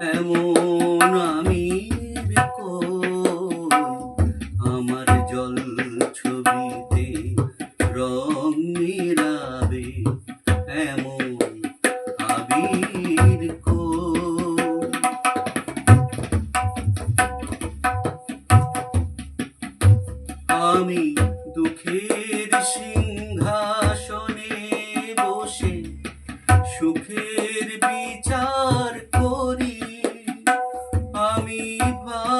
এমন কই আমার জল ছবিতে রং মেলাবে, এমন আবির আমি দুঃখের সিংহাসনে বসে সুখের বিচার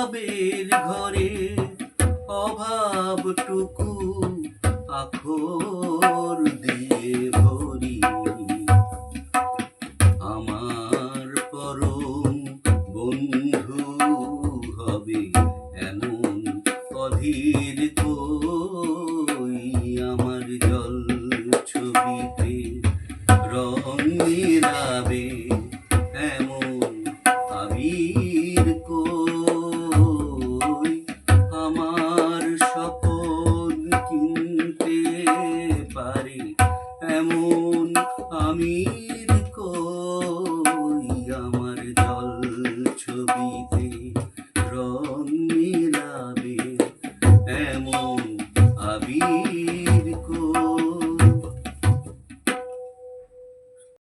অভাবের ঘরে অভাবটুকু আখর দিয়ে ভরি। আমার পরম বন্ধু হবে এমন অধীর এমন আমি কই আমার জল ছবিতে রং মিলাবে? এমন